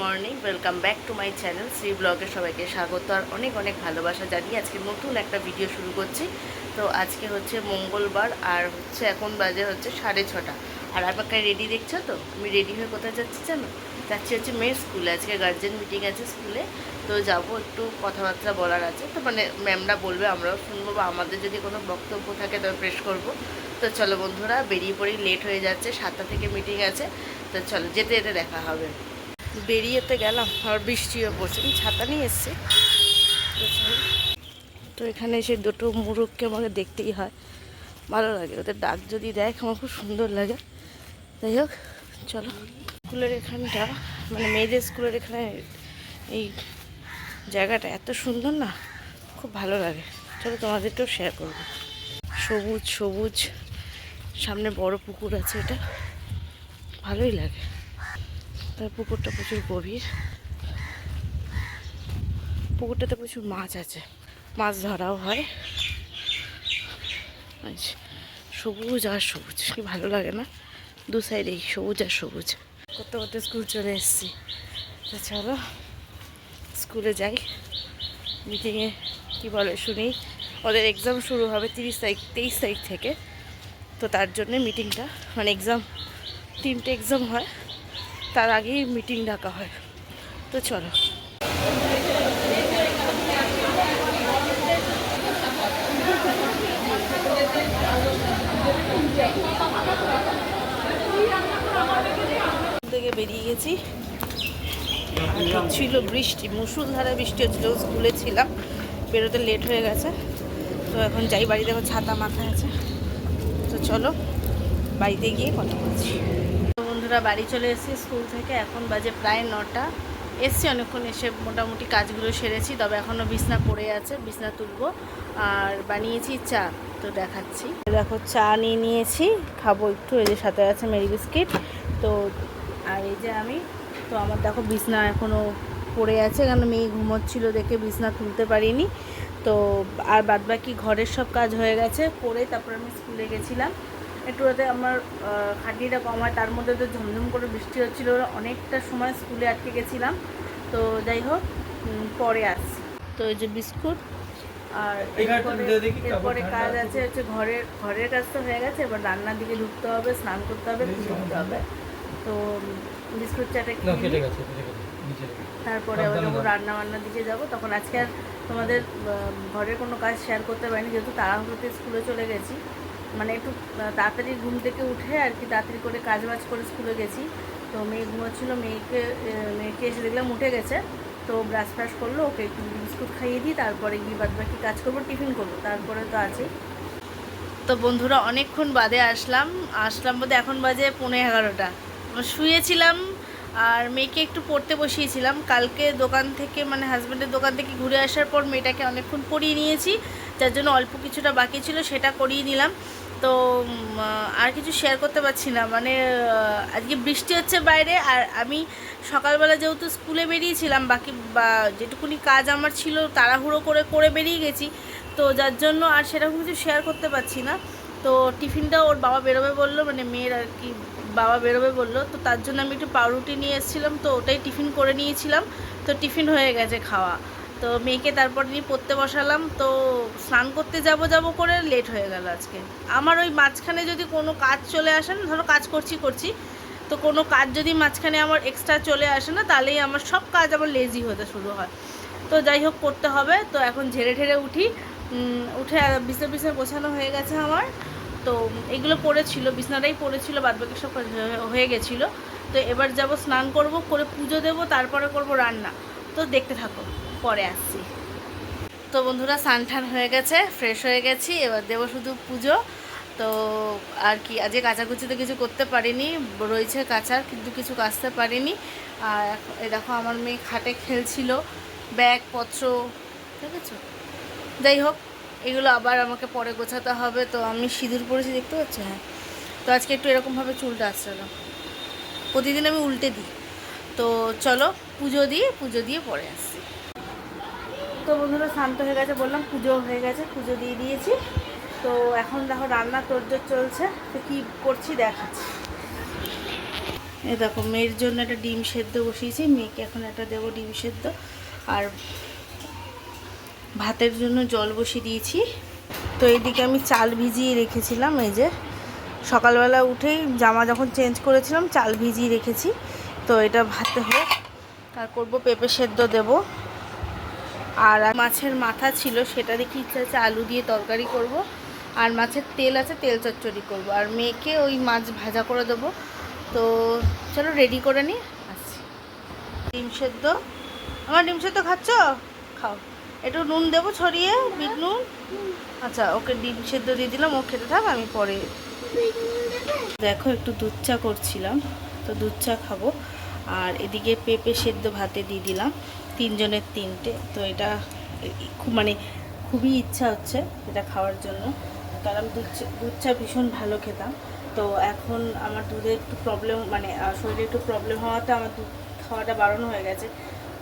Morning welcome back to my channel Shri ব্লগে সবাইকে স্বাগত আর অনেক অনেক ভালোবাসা জানিয়ে আজকে নতুন একটা ভিডিও শুরু করছি। তো আজকে হচ্ছে মঙ্গলবার আর হচ্ছে এখন বাজে হচ্ছে সাড়ে ছটা। আর আমাকে রেডি দেখছ তো? আমি রেডি হয়ে কোথায় যাচ্ছি জানো? যাচ্ছি হচ্ছে মেয়ের স্কুলে আজকে গার্জেন মিটিং আছে স্কুলে তো যাব একটু কথাবার্তা বলার আছে। তো মানে ম্যামরা বলবে, আমরাও শুনব বা আমাদের যদি কোনো বক্তব্য থাকে তবে প্রেস করব। তো চলো বন্ধুরা, বেরিয়ে পড়ি লেট হয়ে যাচ্ছে, সাতটা থেকে মিটিং আছে। তো চলো যেতে যেতে দেখা হবে। বেরিয়ে তো গেলাম আর বৃষ্টিও পড়ছে। আমি ছাতা নিয়ে এসছি। তো এখানে এসে দুটো মুরগকে আমাকে দেখতেই হয়। ভালো লাগে, ওদের ডাক যদি দেখ আমার খুব সুন্দর লাগে। যাই হোক, চলো। স্কুলের এখানটা মানে মেয়েদের স্কুলের এখানে এই জায়গাটা এত সুন্দর না, খুব ভালো লাগে। চলো, তোমাদেরকেও শেয়ার করব। সবুজ সবুজ, সামনে বড় পুকুর আছে এটা। ভালোই লাগে। তার পুকুরটা প্রচুর গভীর। পুকুরটাতে প্রচুর মাছ আছে। মাছ ধরাও হয়। সবুজ আর সবুজ, কি ভালো লাগে না? দু সাইডেই সবুজ আর সবুজ। করতে করতে স্কুল চলে এসেছি। তো চলো স্কুলে যাই। মিটিংয়ে কী বলে শুনি। ওদের এক্সাম শুরু হবে তিরিশ তারিখ, তেইশ তারিখ থেকে। তো তার জন্যে মিটিংটা মানে এক্সাম তিনটে এক্সাম হয়। তার আগেই মিটিং ডাকা হয়। তো চলো। থেকে বেরিয়ে গেছি। হচ্ছিল বৃষ্টি মুসুলধারা বৃষ্টি হচ্ছিল স্কুলে ছিলাম, বেরোতে লেট হয়ে গেছে। তো এখন যাই, বাড়িতে এখন ছাতা মাথায় আছে। তো চলো, বাড়িতে গিয়ে কথা বলছি। বন্ধুরা বাড়ি চলে এসেছি স্কুল থেকে। এখন বাজে প্রায় নটা। এসছি অনেকক্ষণ এসে মোটামুটি কাজগুলো সেরেছি, তবে এখনও বিছনা পড়ে আছে, বিছনা তুলবো। আর বানিয়েছি চা, তো দেখাচ্ছি। দেখো চা নিয়ে নিয়েছি, খাব একটু, এই যে সাথে আছে মেরি বিস্কিট। তো, আর এই যে আমি, তো আমার দেখো বিছনা এখনও পড়ে আছে কারণ মেয়ে ঘুমোচ্ছিল দেখে বিছনা তুলতে পারিনি। তো, আর বাদবাকি ঘরের সব কাজ হয়ে গেছে, করে তারপর আমি স্কুলে গেছিলাম। একটু ওতে আমার খাটনিটা কম হয় তার মধ্যে তো ঝমঝম করে বৃষ্টি হচ্ছিল অনেকটা সময় স্কুলে আটকে গেছিলাম। তো যাই হোক পরে আসছি। তো এই যে বিস্কুট আর এরপরে কাজ আছে হচ্ছে ঘরের ঘরের কাজ তো হয়ে গেছে এবার রান্নার দিকে ঢুকতে হবে স্নান করতে হবে দিতে হবে। তো বিস্কুট চাটা। তারপরে আবার যখন রান্না বান্নার দিকে যাব তখন আজকে আর তোমাদের ঘরের কোনো কাজ শেয়ার করতে পারিনি যেহেতু তাড়াহুড়োতে স্কুলে চলে গেছি। মানে একটু তাড়াতাড়ি ঘুম থেকে উঠে আর কি তাড়াতাড়ি করে কাজ বাজ করে স্কুলে গেছি। তো মেয়ে ঘুমোচ্ছিল, মেয়েকে মেয়েকে এসে দেখলাম উঠে গেছে। তো ব্রাশ ফ্রাশ করল, ওকে একটু বিস্কুট খাইয়ে দিই, তারপরে গিয়ে বাদ বাকি কাজ করব, টিফিন করব, তারপরে তো আছেই তো বন্ধুরা, অনেকক্ষণ বাদে আসলাম আসলাম বোধ এখন বাজে পৌনে এগারোটা। শুয়েছিলাম আর মেয়েকে একটু পড়তে বসিয়েছিলাম। কালকে দোকান থেকে মানে হাজব্যান্ডের দোকান থেকে ঘুরে আসার পর মেয়েটাকে অনেকক্ষণ পড়িয়ে নিয়েছি, যার জন্য অল্প কিছুটা বাকি ছিল, সেটা করিয়ে নিলাম। তো আর কিছু শেয়ার করতে পারছি না। মানে আজকে বৃষ্টি হচ্ছে বাইরে আর আমি সকালবেলা যেহেতু স্কুলে বেরিয়েছিলাম, বাকি বা যেটুকুনি কাজ আমার ছিল তাড়াহুড়ো করে করে বেরিয়ে গেছি। তো যার জন্য আর সেরকম কিছু শেয়ার করতে পারছি না। তো টিফিনটা ওর বাবা বেরোবে বলল মানে মেয়ের আর কি বাবা বেরোবে বলল। তো তার জন্য আমি একটু পাউরুটি নিয়ে এসেছিলাম, তো ওটাই টিফিন করে নিয়েছিলাম। তো টিফিন হয়ে গেছে খাওয়া। তো মেয়েকে তারপর নিয়ে পড়তে বসালাম, তো স্নান করতে যাব যাব করে লেট হয়ে গেল আজকে। আমার ওই মাঝখানে যদি কোনো কাজ চলে আসে না, ধরো কাজ করছি করছি, তো কোনো কাজ যদি মাঝখানে আমার এক্সট্রা চলে আসে না, তাহলেই আমার সব কাজ আমার লেজি হতে শুরু হয়। তো যাই হোক, করতে হবে। তো এখন ঝেড়ে ঠেড়ে উঠি। উঠে বিছনা বিছনা গোছানো হয়ে গেছে আমার। তো এগুলো পড়েছিল, বিছনাটাই পড়েছিল, বাদবাকি সব কাজ হয়ে- হয়ে গেছিল। তো এবার যাব স্নান করব, করে পুজো দেব, তারপরে করব রান্না। তো দেখতে থাকো। পরে আসছি। তো বন্ধুরা স্নান টান হয়ে গেছে ফ্রেশ হয়ে গেছি, এবার দেবো শুধু পুজো। তো আর কি, আজকে কাচাকুচি তো কিছু করতে পারিনি, রয়েছে কাচার, কিন্তু কিছু কাচতে পারিনি। আর এই দেখো, আমার মেয়ে খাটে খেলছিল, ব্যাগপত্র, ঠিক আছে? যাই হোক, এগুলো আবার আমাকে পরে গোছাতে হবে। তো আমি সিঁদুর পরেছি, দেখতে পাচ্ছি? হ্যাঁ। তো আজকে একটু এরকমভাবে চুলটা না প্রতিদিন আমি উল্টে দিই। তো চলো, পুজো দিয়ে পুজো দিয়ে পরে আসছি। তো বন্ধুরা শান্ত হয়ে গেছে, বললাম পুজো হয়ে গেছে, পুজো দিয়ে দিয়েছি। তো এখন দেখো রান্না তোরজোর চলছে, তো কী করছি দেখাচ্ছি। এ দেখো, মেয়ের জন্য একটা ডিম সেদ্ধ বসিয়েছি, মেয়েকে এখন একটা দেবো ডিম সেদ্ধ। আর ভাতের জন্য জল বসিয়ে দিয়েছি। তো এইদিকে আমি চাল ভিজিয়ে রেখেছিলাম, এই যে সকালবেলা উঠেই জামা যখন চেঞ্জ করেছিলাম, চাল ভিজিয়ে রেখেছি। তো এটা ভাতে হোক আর করব পেঁপে সেদ্ধ দেব। আর মাছের মাথা ছিল, সেটা দেখি ইচ্ছা আছে আলু দিয়ে তরকারি করব। আর মাছের তেল আছে, তেল চচ্চড়ি করব। আর মেয়েকে ওই মাছ ভাজা করে দেবো। তো চলো রেডি করে নিই আসছি। ডিম সেদ্ধ। আমার ডিম সেদ্ধ খাচ্ছ? খাও। একটু নুন দেবো ছড়িয়ে, বিট নুন। আচ্ছা ওকে ডিম সেদ্ধ দিয়ে দিলাম, ও খেতে থাক, আমি পরে দেখো একটু দুধ চা করছিলাম, তো দুধ চা খাব। আর এদিকে পেঁপে সেদ্ধ ভাতে দিয়ে দিলাম। তিনজনের তিনটে। তো এটা খুব মানে খুবই ইচ্ছা হচ্ছে এটা খাওয়ার জন্য। কারণ দুধ দুধ চা ভীষণ ভালো খেতাম। তো এখন আমার দুধে একটু প্রবলেম মানে শরীরে একটু প্রবলেম হওয়াতে আমার দুধ খাওয়াটা বারণ হয়ে গেছে।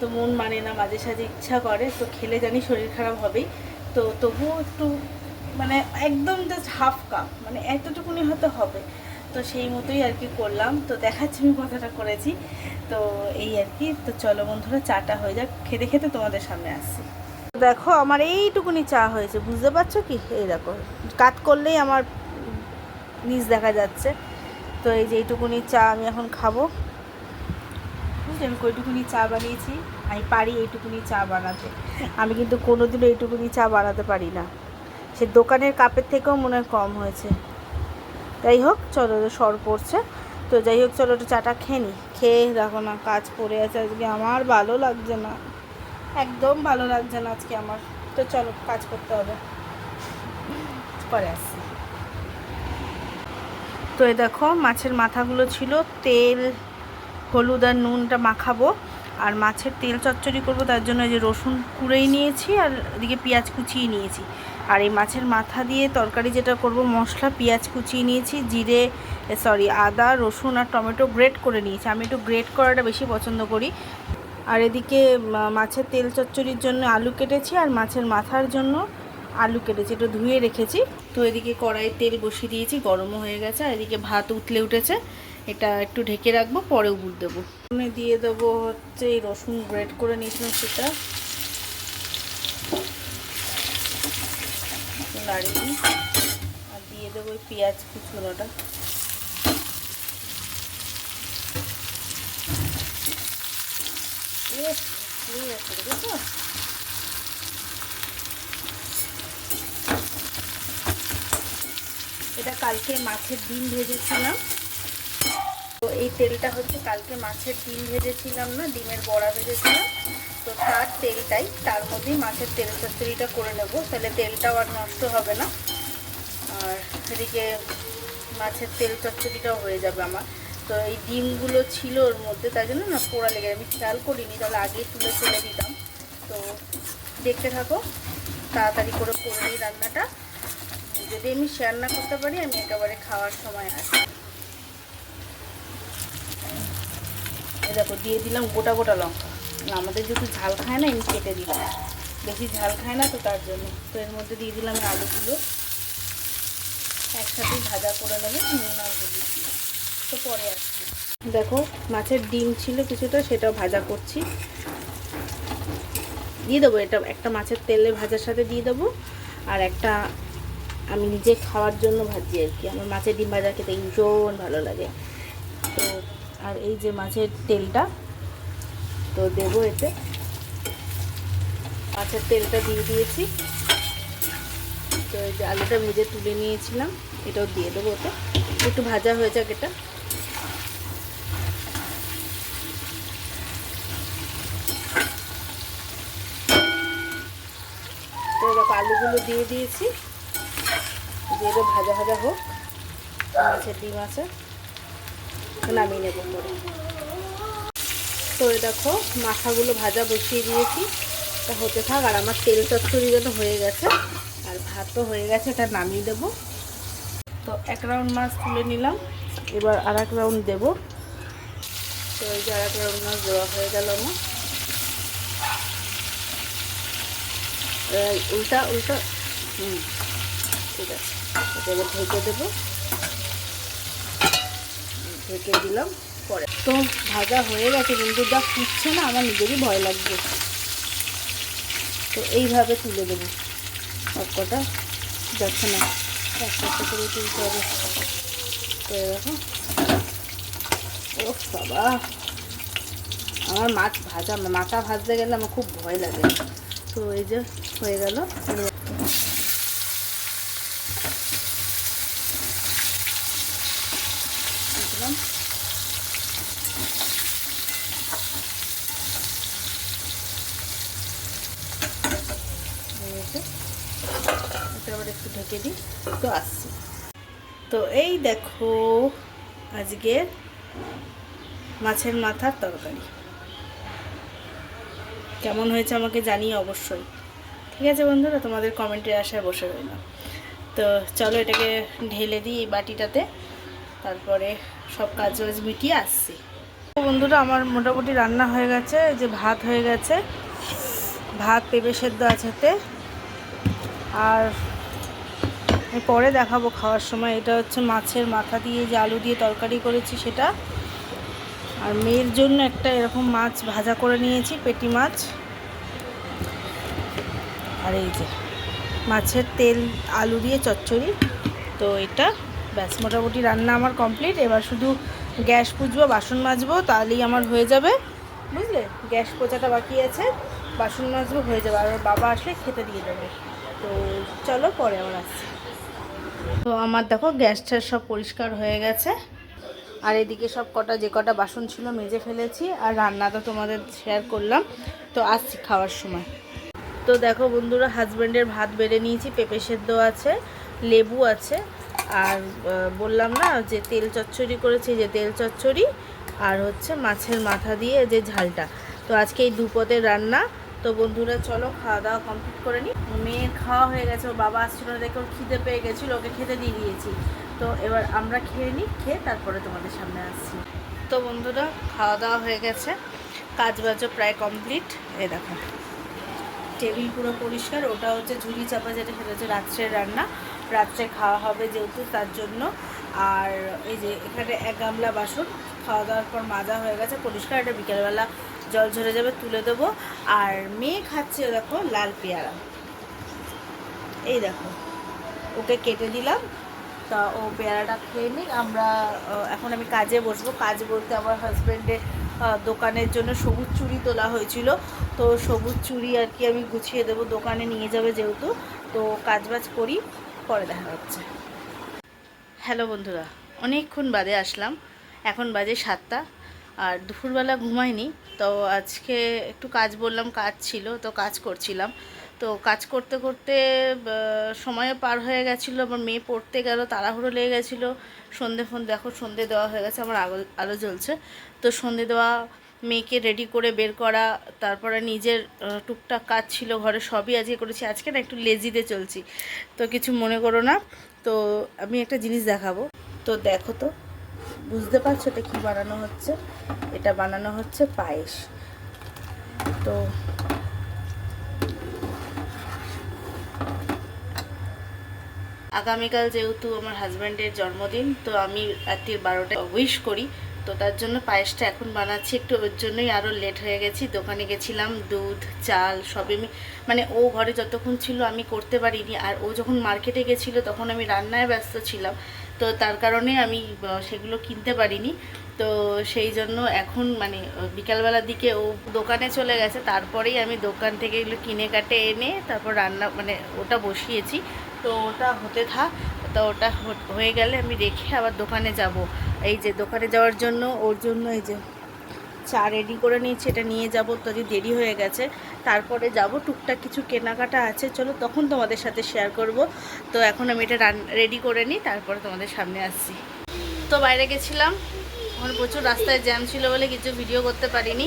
তো মন মানে না, মাঝে সাঝে ইচ্ছা করে, তো খেলে জানি শরীর খারাপ হবেই। তো তবুও একটু মানে একদম জাস্ট হাফ কাপ মানে এতটুকুনি হয়তো হবে। তো সেই মতোই আর কি করলাম। তো দেখাচ্ছি আমি কথাটা করেছি। তো এই আর কি, তো চলো বন্ধুরা, চাটা হয়ে যাক। খেতে খেতে তোমাদের সামনে আসছি। দেখো, আমার এইটুকুনি চা হয়েছে, বুঝতে পারছ কি? এই দেখো, কাত করলেই আমার নিচ দেখা যাচ্ছে। তো এই যে এইটুকুনি চা আমি এখন খাব। বুঝলি, আমি কইটুকুনি চা বানিয়েছি, আমি পারি এইটুকুনি চা বানাতে। আমি কিন্তু কোনোদিনও এইটুকুনি চা বানাতে পারি না। সে দোকানের কাপের থেকেও মনে হয় কম হয়েছে। যাই হোক, চলো সর পড়ছে। তো যাই হোক, চলো একটু চাটা খেয়ে নি। খেয়ে দেখো না, কাজ পড়ে আছে আজকে। আমার ভালো লাগছে না। একদম ভালো লাগছে না আজকে আমার। তো চলো, কাজ করতে হবে। পরে আসছি। তো এই দেখো, মাছের মাথাগুলো ছিল তেল, হলুদ আর নুনটা মাখাবো। আর মাছের তেল চচ্চড়ি করব, তার জন্য যে রসুন কুড়েই নিয়েছি আর এদিকে পেঁয়াজ কুচিয়ে নিয়েছি। আর এই মাছের মাথা দিয়ে তরকারি যেটা করব, মশলা, পেঁয়াজ কুচিয়ে নিয়েছি, জিরে সরি আদা, রসুন আর টমেটো গ্রেট করে নিয়েছি। আমি একটু গ্রেট করাটা বেশি পছন্দ করি। আর এদিকে মাছের তেল চচ্চড়ির জন্য আলু কেটেছি আর মাছের মাথার জন্য আলু কেটেছি, একটু ধুয়ে রেখেছি। তো এদিকে কড়াই তেল বসিয়ে দিয়েছি, গরমও হয়ে গেছে, আর এদিকে ভাত উতলে উঠেছে। এটা একটু ঢেকে রাখব পরে উবুর দেবো। দিয়ে দেবো হচ্ছে এই রসুন গ্রেট করে নিয়েছিলাম সেটা। দিই আর দিয়ে দেবো ওই পেঁয়াজ কুচুনোটা। এটা কালকে মাছের ডিম ভেজেছিলাম। তো এই তেলটা হচ্ছে কালকে মাছের ডিম ভেজেছিলাম না, ডিমের বড়া ভেজেছিলাম। তো তার তেলটাই, তার মধ্যেই মাছের তেল চচ্চড়িটা করে নেব। তাহলে তেলটাও আর নষ্ট হবে না। আর এদিকে মাছের তেল চচ্চড়িটাও হয়ে যাবে আমার। তো এই ডিমগুলো ছিল ওর মধ্যে, তাই জন্য না পোড়া লেগে আমি খেয়াল করিনি, তাহলে আগেই তুলে ফেলে দিতাম। তো দেখতে থাকো, তাড়াতাড়ি করে করে নিই রান্নাটা। যদি আমি শেয়ার না করতে পারি, আমি একেবারে খাওয়ার সময় আসি। দেখো, দিয়ে দিলাম গোটা গোটা লঙ্কা। আমাদের যেহেতু ঝাল খায় না আমি কেটে দিলাম। বেশি ঝাল খায় না তো তার জন্য। তো এর মধ্যে দিয়ে দিলাম আলুগুলো। একসাথে ভাজা করে নেবে, নুন আর হলুদ তো পরে আসছি। দেখো, মাছের ডিম ছিল কিছুটা, সেটাও ভাজা করছি। দিয়ে দেবো, এটা একটা মাছের তেলে ভাজার সাথে দিয়ে দেবো। আর একটা আমি নিজে খাওয়ার জন্য ভাজি আর কি। আমার মাছের ডিম ভাজা খেতে ভীষণ ভালো লাগে। তো, আর এই যে মাছের তেলটা তো দেবো এতে। মাছের তেলটা দিয়ে দিয়েছি। তো এই যে আলুটা ভেজে তুলে নিয়েছিলাম, এটাও দিয়ে দেবো ওতে। একটু ভাজা হয়ে যাক এটা। তো দেখো আলুগুলো দিয়ে দিয়েছি। দিয়ে ভাজা ভাজা হোক। মাছের ডিম আছে। নামিয়ে নেব পরে। তো দেখো মাথাগুলো ভাজা বসিয়ে দিয়েছি। তা হতে থাক, আর আমার তেল চচ্চড়ি যেন হয়ে গেছে, আর ভাতও হয়ে গেছে, এটা নামিয়ে দেবো। তো এক রাউন্ড মাছ তুলে নিলাম, এবার আর এক রাউন্ড দেবো। তো এই যে আর এক রাউন্ড মাছ দেওয়া হয়ে গেল আমার। উল্টা উল্টা, হুম, ঠিক আছে। এটা এবার ঢেকে দেবো। ঢেকে দিলাম। তো ভাজা হয়ে গেছে, কিন্তু যা ফুটছে না, আমার নিজেরই ভয় লাগবে তো এইভাবে তুলে দেবো। কটা যাচ্ছে না। একটা একটা করে তুলতে হবে। তো দেখো। ও বাবা। আমার মাছ ভাজা, মাথা ভাজতে গেলে আমার খুব ভয় লাগে। তো এই যে হয়ে গেল দিলাম হয়ে গেছে। এটা আবার একটু ঢেকে দিই তো আসছি। তো এই দেখো আজকের মাছের মাথার তরকারি। কেমন হয়েছে আমাকে জানিয়ে অবশ্যই। ঠিক আছে বন্ধুরা, তোমাদের কমেন্টের আশায় বসে রইলাম। তো চলো এটাকে ঢেলে দিই এই বাটিটাতে, তারপরে সব কাজ বাজ মিটিয়ে আসছি। বন্ধুরা, আমার মোটামুটি রান্না হয়ে গেছে যে ভাত হয়ে গেছে। ভাত পেঁপে সেদ্ধ আছে আর পরে দেখাবো খাওয়ার সময়। এটা হচ্ছে মাছের মাথা দিয়ে যে আলু দিয়ে তরকারি করেছি সেটা। আর মেয়ের জন্য একটা এরকম মাছ ভাজা করে নিয়েছি, পেটি মাছ। আর এই যে মাছের তেল, আলু দিয়ে চচ্চড়ি। তো এটা ব্যাস, মোটামুটি রান্না আমার কমপ্লিট। এবার শুধু গ্যাস পুজবো, বাসন মাজবো, তাহলেই আমার হয়ে যাবে। বুঝলে? গ্যাস পোচাটা বাকি আছে, বাসন মাজবো, হয়ে যাবে। আর বাবা আসলে খেতে দিয়ে দেবে। তো চলো পরে আমার আসছি। তো আমার দেখো গ্যাস ট্যাস সব পরিষ্কার হয়ে গেছে। আর এদিকে সব কটা যে কটা বাসন ছিল মেজে ফেলেছি, আর রান্না তো তোমাদের শেয়ার করলাম। তো আসছি খাওয়ার সময়। তো দেখো বন্ধুরা হাজব্যান্ডের ভাত বেড়ে নিয়েছি, পেঁপে সেদ্ধ আছে, লেবু আছে, আর বললাম না যে তেল চচ্চড়ি করেছি, যে তেল চচ্চড়ি, আর হচ্ছে মাছের মাথা দিয়ে যে ঝালটা। তো আজকে এই দুপদের রান্না তো বন্ধুরা, চলো খাওয়া দাওয়া কমপ্লিট করে নিই মেয়ের খাওয়া হয়ে গেছে, ওর বাবা আসছিল দেখে ওর খিদে পেয়ে গেছিল, ওকে খেতে দিয়ে দিয়েছি। তো এবার আমরা খেয়ে নিই খেয়ে তারপরে তোমাদের সামনে আসছি। তো বন্ধুরা, খাওয়া দাওয়া হয়ে গেছে কাজ বাজও প্রায় কমপ্লিট এ দেখো, টেবিল পুরো পরিষ্কার, ওটা হচ্ছে ঝুড়ি চাপা যেটা, সেটা হচ্ছে রাত্রের রান্না। রাত্রে খাওয়া হবে যেহেতু, তার জন্য। আর এই যে, এখানে এক গামলা বাসন, খাওয়া দাওয়ার পর মাজা হয়ে গেছে, পরিষ্কার। এটা বিকেলবেলা জল ঝরে যাবে, তুলে দেবো। আর মেয়ে খাচ্ছে দেখো লাল পেয়ারা। এই দেখো, ওকে কেটে দিলাম। তা ও পেয়ারাটা খেয়ে নিক। আমরা এখন আমি কাজে বসবো। কাজ বলতে আমার হাজব্যান্ডের দোকানের জন্য সবুজ চুড়ি তোলা হয়েছিল। তো সবুজ চুড়ি আর কি আমি গুছিয়ে দেবো। দোকানে নিয়ে যাবে যেহেতু। তো কাজবাজ করি, পরে দেখা হচ্ছে। হ্যালো বন্ধুরা, অনেকক্ষণ বাদে আসলাম। এখন বাজে সাতটা। আর দুপুরবেলা ঘুমাইনি, তো আজকে একটু কাজ বললাম, কাজ ছিল, তো কাজ করছিলাম। তো কাজ করতে করতে সময়ও পার হয়ে গেছিল, আমার মেয়ে পড়তে গেল, তাড়াহুড়ো লেগে গেছিল। সন্ধে ফোন দেখো সন্ধে দেওয়া হয়ে গেছে, আমার আলো আলো জ্বলছে। তো সন্ধে দেওয়া মেয়েকে রেডি করে বের করা, তারপরে নিজের টুকটাক কাজ ছিল, ঘরে সবই আজকে করেছি। আজকে না একটু লেজিতে চলছি, তো কিছু মনে করো না। তো আমি একটা জিনিস দেখাবো। তো দেখো তো বুঝতে পারছ এটা কী বানানো হচ্ছে? এটা বানানো হচ্ছে পায়েস। তো আগামীকাল যেহেতু আমার হাজব্যান্ডের জন্মদিন, তো আমি রাত্রির বারোটায় উইশ করি তো তার জন্য পায়েসটা এখন বানাচ্ছি। একটু ওর জন্যই আরও লেট হয়ে গেছি। দোকানে গেছিলাম, দুধ, চাল, সবই মানে ও ঘরে যতক্ষণ ছিল আমি করতে পারিনি। আর ও যখন মার্কেটে গেছিল তখন আমি রান্নায় ব্যস্ত ছিলাম। তো তার কারণে আমি সেগুলো কিনতে পারিনি। তো সেই জন্য এখন মানে বিকালবেলার দিকে ও দোকানে চলে গেছে। তারপরেই আমি দোকান থেকে এগুলো কিনে কাটে এনে তারপর রান্না মানে ওটা বসিয়েছি। তো ওটা হতে থাক। তো ওটা হয়ে গেলে আমি রেখে আবার দোকানে যাব। এই যে দোকানে যাওয়ার জন্য, ওর জন্য এই যে চা রেডি করে নিয়েছি, এটা নিয়ে যাব। তো দেরি হয়ে গেছে। তারপরে যাব, টুকটাক কিছু কেনাকাটা আছে। চলো তখন তোমাদের সাথে শেয়ার করব। তো এখন আমি এটা রেডি করে নিই, তারপরে তোমাদের সামনে আসছি। তো বাইরে গেছিলাম। ওখানে প্রচুর রাস্তায় জ্যাম ছিল বলে কিছু ভিডিও করতে পারিনি।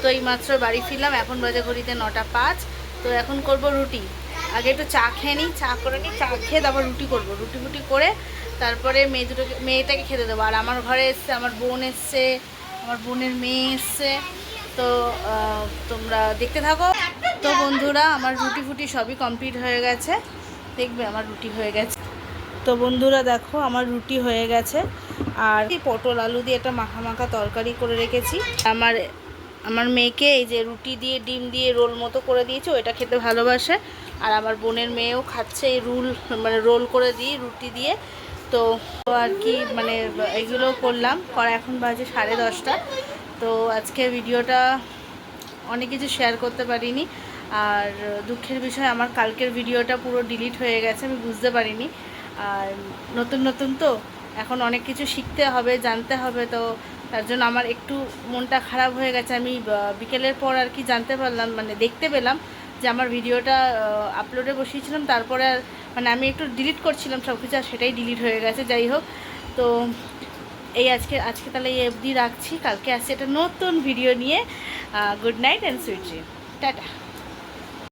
তো এই মাত্র বাড়ি ফিরলাম। এখন বাজে ঘড়িতে নটা পাঁচ। তো এখন করব রুটি। আগে একটু চা খেয়ে নিই, চা করে নিই, চা খেয়ে তারপর রুটি করব। রুটি ফুটি করে তারপরে মেয়ে দুটোকে মেয়েটাকে খেতে দেবো। আর আমার ঘরে এসছে, আমার বোন এসছে, আমার বোনের মেয়ে এসছে। তো তোমরা দেখতে থাকো। তো বন্ধুরা, আমার রুটি ফুটি সবই কমপ্লিট হয়ে গেছে। দেখবে আমার রুটি হয়ে গেছে। তো বন্ধুরা, দেখো, আমার রুটি হয়ে গেছে। আর পটল আলু দিয়ে একটা মাখা মাখা তরকারি করে রেখেছি। আমার আমার মেয়েকে এই যে রুটি দিয়ে, ডিম দিয়ে রোল মতো করে দিয়েছে, ওটা খেতে ভালোবাসে। আর আমার বোনের মেয়েও খাচ্ছে এই রুল মানে রোল করে দিই রুটি দিয়ে। তো আর কি মানে এগুলো করলাম। করা এখন বাজে সাড়ে দশটা। তো আজকে ভিডিওটা অনেক কিছু শেয়ার করতে পারিনি। আর দুঃখের বিষয়, আমার কালকের ভিডিওটা পুরো ডিলিট হয়ে গেছে, আমি বুঝতে পারিনি। আর নতুন নতুন তো, এখন অনেক কিছু শিখতে হবে, জানতে হবে। তো তার জন্য আমার একটু মনটা খারাপ হয়ে গেছে। আমি বিকেলের পর আর কি জানতে পারলাম মানে দেখতে পেলাম যে আমার ভিডিওটা আপলোডে বসিয়েছিলাম। তারপরে আর মানে আমি একটু ডিলিট করছিলাম সব কিছু আর সেটাই ডিলিট হয়ে গেছে, যাই হোক। তো এই আজকে আজকে তাহলে এই অবধি রাখছি। কালকে আসছি একটা নতুন ভিডিও নিয়ে। Good night and sweet dream tata.